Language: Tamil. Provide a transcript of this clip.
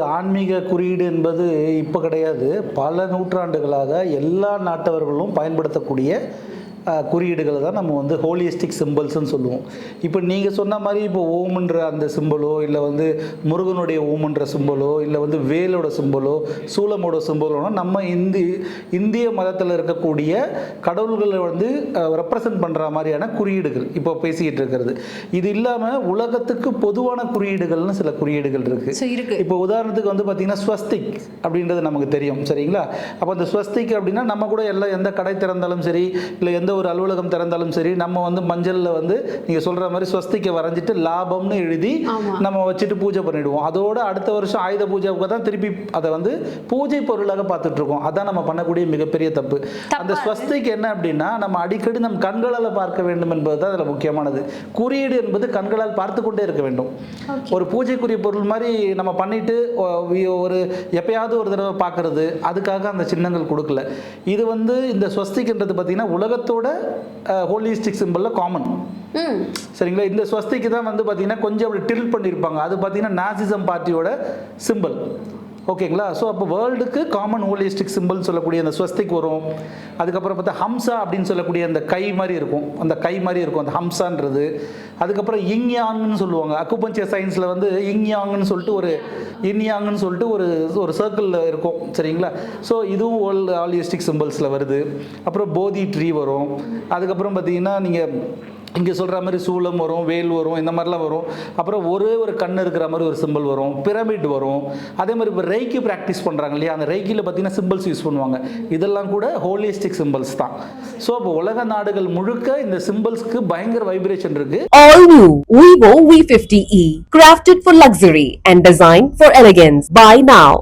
ஆன்மீக குறியீடு என்பது இப்போ கிடையாது. பல நூற்றாண்டுகளாக எல்லா நாட்டவர்களும் பயன்படுத்தக்கூடிய குறியீடுகளை தான் நம்ம வந்து ஹோலிஸ்டிக் சிம்பிள்ஸ்னு சொல்லுவோம். இப்போ நீங்கள் சொன்ன மாதிரி இப்போ ஓம்ன்ற அந்த சிம்பலோ இல்லை வந்து முருகனுடைய ஓம்ன்ற சிம்பலோ இல்லை வந்து வேலோட சிம்பலோ சூலமோட சிம்பலோனா நம்ம இந்தி இந்திய மதத்தில் இருக்கக்கூடிய கடவுள்களை வந்து ரெப்ரசன்ட் பண்ணுற மாதிரியான குறியீடுகள் இப்போ பேசிக்கிட்டு இருக்கிறது. இது இல்லாமல் உலகத்துக்கு பொதுவான குறியீடுகள்னு சில குறியீடுகள் இருக்குது இப்போ உதாரணத்துக்கு வந்து பார்த்தீங்கன்னா ஸ்வஸ்திக் அப்படின்றது நமக்கு தெரியும் சரிங்களா? அப்போ அந்த ஸ்வஸ்திக் அப்படின்னா நம்ம கூட எல்லாம் எந்த கடை திறந்தாலும் சரி இல்லை எந்த ஒரு அலுவலகம் திறந்தாலும் சரி நம்ம வந்து மஞ்சளில் வந்து நீங்கள் சொல்கிற மாதிரி ஸ்வஸ்திக்கை வரைஞ்சிட்டு லாபம்னு எழுதி. நம்ம வச்சுட்டு பூஜை பண்ணிடுவோம். அதோட அடுத்த வருஷம் ஆயுத பூஜைக்கு தான் திருப்பி அதை வந்து பூஜை பொருளாக பார்த்துட்டு இருக்கோம் அதான் நம்ம பண்ணக்கூடிய மிகப்பெரிய தப்பு. அந்த ஸ்வஸ்திக் என்ன அப்படின்னா நம்ம அடிக்கடி நம் கண்களால் பார்க்க வேண்டும் என்பது தான் அதில் முக்கியமானது. குறியீடு என்பது கண்களால் பார்த்து கொண்டே இருக்க வேண்டும். ஒரு பூஜைக்குரிய பொருள் மாதிரி நம்ம பண்ணிட்டு ஒரு எப்பயாவது ஒரு தடவை பார்க்கறது அதுக்காக அந்த சின்னங்கள் கொடுக்கல. இது வந்து இந்த ஸ்வஸ்திக்ன்றது பார்த்தீங்கன்னா உலகத்தோட ஹோலிஸ்டிக் சிம்பிளில் காமன் சரிங்களா? இந்த ஸ்வஸ்திக்கு தான் வந்து பார்த்தீங்கன்னா கொஞ்சம் அப்படி டில் பண்ணியிருப்பாங்க அது பார்த்தீங்கன்னா நாசிசம் பார்ட்டியோட சிம்பிள் ஓகேங்களா? ஸோ அப்போ வேர்ல்டுக்கு காமன் ஹோலிஸ்டிக் சிம்பிள் சொல்லக்கூடிய அந்த ஸ்வஸ்திக் வரும். அதுக்கப்புறம் பார்த்தா ஹம்சா அப்படின்னு சொல்லக்கூடிய அந்த கை மாதிரி இருக்கும். அந்த கை மாதிரி இருக்கும் அந்த ஹம்சான்றது. அதுக்கப்புறம் இங் யாங்னு சொல்லுவாங்க. அக்குபஞ்சர் சயின்ஸில் வந்து இங் யாங்னு சொல்லிட்டு ஒரு இன்யாங்னு சொல்லிட்டு ஒரு ஒரு சர்க்கிளில் இருக்கும். சரிங்களா? ஸோ இதுவும் ஓல்டு ஹாலிஸ்டிக் சிம்பிள்ஸில் வருது. அப்புறம் போதி ட்ரீ வரும். அதுக்கப்புறம் பார்த்தீங்கன்னா நீங்கள் இங்கே சொல்கிற மாதிரி சூளம் வரும் வேல் வரும் இந்த மாதிரிலாம் வரும். அப்புறம் ஒரே ஒரு கண் இருக்கிற மாதிரி ஒரு சிம்பிள் வரும் பிரமிட் வரும். அதே மாதிரி இப்போ ரைக்கி ப்ராக்டிஸ் பண்ணுறாங்க இல்லையா? அந்த ரைக்கியில் பார்த்தீங்கன்னா சிம்பிள்ஸ் யூஸ் பண்ணுவாங்க. இதெல்லாம் கூட ஹோலிஸ்டிக் சிம்பிள்ஸ் தான். ஸோ இப்போ உலக நாடுகள் முழுக்க இந்த சிம்பிள்ஸ்க்கு பயங்கர வைப்ரேஷன் இருக்குது All new Vivo V50e, crafted for luxury and designed for elegance. Buy now.